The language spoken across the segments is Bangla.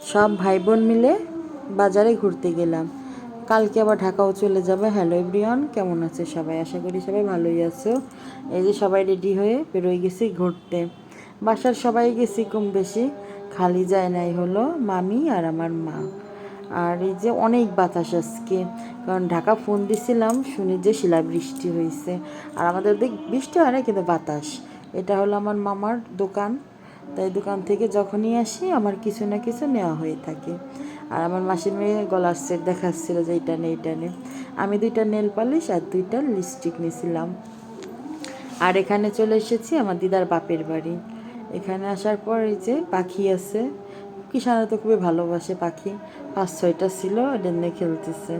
সব ভাই বোন মিলে বাজারে ঘুরতে গেলাম। কালকে আবার ঢাকাও চলে যাবে। হ্যালো এভরিওয়ান, কেমন আছে সবাই? আশা করি সবাই ভালোই আছো। এই যে সবাই রেডি হয়ে বেরোয় গেছি ঘুরতে। বাসার সবাই গেছি কম বেশি। খালি যায় নাই হলো মামি আর আমার মা। আর এই যে অনেক বাতাস আজকে। কারণ ঢাকা ফোন দিছিলাম, শুনি যে শিলাবৃষ্টি হয়েছে আর আমাদের দিক বৃষ্টি হয় না কিন্তু বাতাস। এটা হলো আমার মামার দোকান। তাই দোকান থেকে যখনই আসি, আমার কিছু না কিছু নেওয়া হয়ে থাকে। আর আমার মাসির মেয়ে গলার সেট দেখাচ্ছিল যে এইটা নে এইটা নে। আমি দুইটা নেল পালিশ আর দুইটা লিপস্টিক নিয়েছিলাম আর এখানে চলে এসেছি আমার দিদার বাপের বাড়ি। এখানে আসার পর এই যে পাখি আছে, কিষানা তো খুবই ভালোবাসে পাখি। পাঁচ, ছয়টা ছিল এটা খেলতেছে।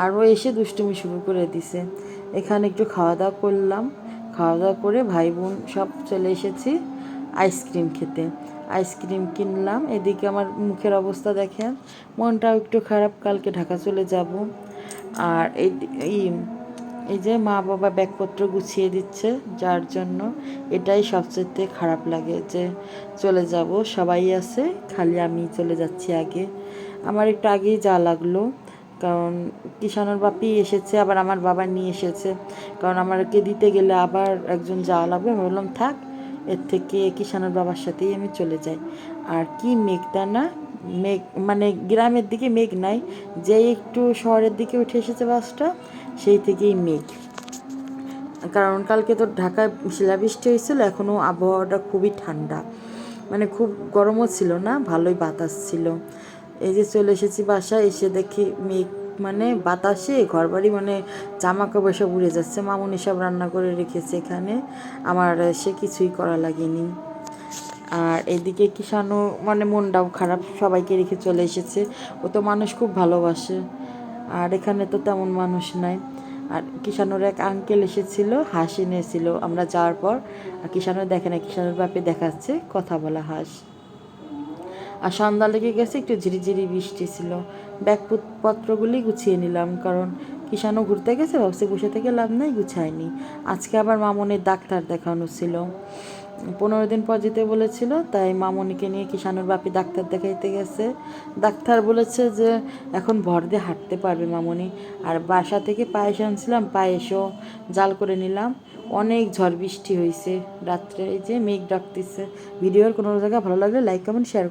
আর ও এসে দুষ্টুমি শুরু করে দিছে। এখানে একটু খাওয়া দাওয়া করলাম। খাওয়া দাওয়া করে ভাই বোন সব চলে এসেছি। আইসক্রিম খেতে। আইসক্রিম কিনলাম, এদিকে আমার মুখের অবস্থা দেখেন, মনটাও একটু খারাপ, কালকে ঢাকা চলে যাব। আর এই এই যে মা বাবা ব্যাগপত্র গুছিয়ে দিচ্ছে, যার জন্য এটাই সবচেয়ে খারাপ লাগে যে চলে যাব, সবাই আছে, খালি আমি চলে যাচ্ছি আগে। আমার একটু আগেই যা লাগল, কারণ কিষানোর বাপি এসেছে, আবার আমার বাবা নিয়ে এসেছে। কারণ আমাকে দিতে গেলে আবার একজন যাওয়া লাগবে, আমি বললাম, থাক এর থেকে কিষানোর বাবার সাথেই আমি চলে যাই। আর কি মেঘটা না? মেঘ মানে গ্রামের দিকে মেঘ নাই, যেই একটু শহরের দিকে উঠে এসেছে বাসটা, সেই থেকেই মেঘ। কারণ কালকে তো ঢাকায় শিলাবৃষ্টি হয়েছিল এখনও আবহাওয়াটা খুবই ঠান্ডা। মানে খুব গরমও ছিল না, ভালোই বাতাস ছিল। এই যে চলে এসেছি বাসায়, এসে দেখি মেঘ মানে বাতাসে ঘর বাড়ি মানে জামা কাপড় সব উড়ে যাচ্ছে। মামুনি সব রান্না করে রেখেছে এখানে। আমার সে কিছুই করা লাগেনি। আর এদিকে কিষানও মানে মনটাও খারাপ, সবাইকে রেখে চলে এসেছে। ও তো মানুষ খুব ভালোবাসে। আর এখানে তো তেমন মানুষ নাই। আর কিষানোর এক আঙ্কেল এসেছিল, হাঁস এনেছিল। আমরা যাওয়ার পর, আর কিষানোর দেখে না, কিষানোর বাপে দেখাচ্ছে, কথা বলা হাঁস। আর সন্ধ্যা লেগে গেছে, একটু ঝিরিঝিরি বৃষ্টি ছিল। ব্যাগপত্রগুলি গুছিয়ে নিলাম, কারণ কিষানও ঘুরতে গেছে, ভাবছে বসে থেকে লাভ নাই গুছায়নি আজকে আবার মামনের ডাক্তার দেখানো ছিল। পনেরো দিন পর যেতে বলেছিল, তাই মামনিকে নিয়ে কিষানুর বাপি ডাক্তার দেখাইতে গেছে। ডাক্তার বলেছে যে, এখন ভর দিয়ে হাঁটতে পারবে মামনি। আর বাসা থেকে পায়েস আনছিলাম, পায়েসও জাল করে নিলাম। অনেক ঝড় বৃষ্টি হয়েছে রাত্রে এই যে মেঘ ডাকতেছে। ভিডিওর কোনো জায়গায় ভালো লাগলে লাইক কমেন্ট শেয়ার